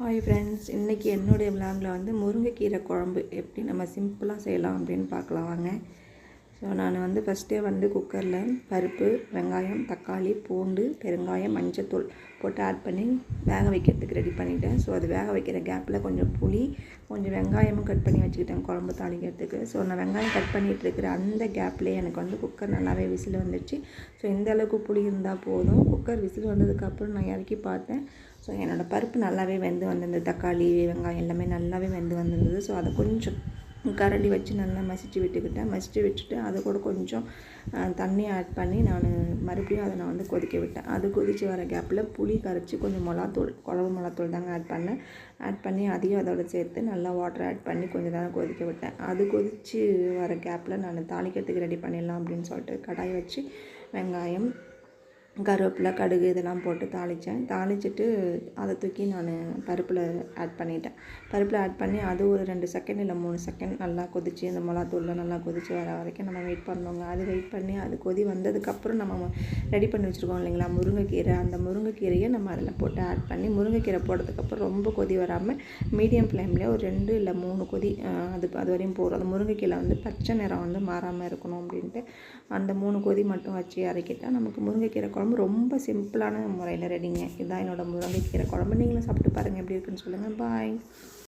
Hi friends இன்றைக்கி என்னுடைய விளாங்கில் வந்து முருங்கைக்கீரை குழம்பு எப்படி நம்ம சிம்பிளாக செய்யலாம் அப்படின்னு பார்க்கலாம் வாங்க. ஸோ நான் வந்து ஃபஸ்ட்டே வந்து குக்கரில் பருப்பு வெங்காயம் தக்காளி பூண்டு பெருங்காயம் மஞ்சத்தூள் போட்டு ஆட் பண்ணி வேக வைக்கிறதுக்கு ரெடி பண்ணிட்டேன். ஸோ அது வேக வைக்கிற கேப்பில் கொஞ்சம் புளி கொஞ்சம் வெங்காயமும் கட் பண்ணி வச்சுக்கிட்டேன் குழம்பு தாளிக்கிறதுக்கு. ஸோ நான் வெங்காயம் கட் பண்ணிகிட்டு இருக்கிற அந்த கேப்லேயே எனக்கு வந்து குக்கர் நல்லாவே விசில் வந்துடுச்சு ஸோ இந்த அளவுக்கு புளி இருந்தால் போதும். குக்கர் விசில் வந்ததுக்கப்புறம் நான் இறக்கி பார்த்தேன். ஸோ என்னோடய பருப்பு நல்லாவே வெந்து வந்திருந்தது. தக்காளி வெங்காயம் எல்லாமே நல்லாவே வெந்து வந்திருந்தது. ஸோ அதை கொஞ்சம் கரண்டி வச்சு நல்லா மசிச்சு விட்டுக்கிட்டேன். மசிச்சு விட்டுட்டு அதை கூட கொஞ்சம் தண்ணி ஆட் பண்ணி நான் மறுபடியும் அதை நான் வந்து கொதிக்க விட்டேன். அது கொதித்து வர கேப்பில் புளி கரைச்சி கொஞ்சம் மிளகாத்தூள் குழம்பு மிளகாத்தூள் தாங்க ஆட் பண்ணேன். ஆட் பண்ணி அதையும் அதோட சேர்த்து நல்லா வாட்டர் ஆட் பண்ணி கொஞ்சம் நேரம் கொதிக்க விட்டேன். அது கொதித்து வர கேப்பில் நான் தாளிக்கிறதுக்கு ரெடி பண்ணிடலாம் அப்படின்னு சொல்லிட்டு கடாய் வச்சு வெங்காயம் கருவேப்பிலை கடுகு இதெல்லாம் போட்டு தாளித்தேன். தாளிச்சிட்டு அதை தூக்கி நான் பருப்பில் ஆட் பண்ணிட்டேன். பருப்பில் ஆட் பண்ணி அது ஒரு ரெண்டு செகண்ட் இல்லை மூணு செகண்ட் நல்லா கொதித்து அந்த மிளகாத்தூள்லாம் நல்லா கொதித்து வர வரைக்கும் நம்ம வெயிட் பண்ணோங்க அது வெயிட் பண்ணி அது கொதி வந்ததுக்கப்புறம் நம்ம ரெடி பண்ணி வச்சுருக்கோம் இல்லைங்களா முருங்கைக்கீரை. அந்த முருங்கைக்கீரையை நம்ம அதில் போட்டு ஆட் பண்ணி முருங்கைக்கீரை போட்டதுக்கப்புறம் ரொம்ப கொதி வராமல் மீடியம் ஃப்ளேம்லேயே ஒரு ரெண்டு இல்லை மூணு கொதி அது அது வரையும் போகிறோம் அந்த முருங்கைக்கீரை வந்து பச்சை நிறம் வந்து மாறாமல் இருக்கணும் அப்படின்ட்டு அந்த மூணு கொதி மட்டும் வச்சு இறக்கிட்டால் நமக்கு முருங்கைக்கீரை குழம்பு ரொம்ப சிம்பிளான முறையில் ரெடிங்க இதுதான் என்னோடய முருங்கைக்கீரை குழம்பு. நீங்களும் சாப்பிட்டு பாருங்கள் எப்படி இருக்குன்னு சொல்லுங்கள் பாய்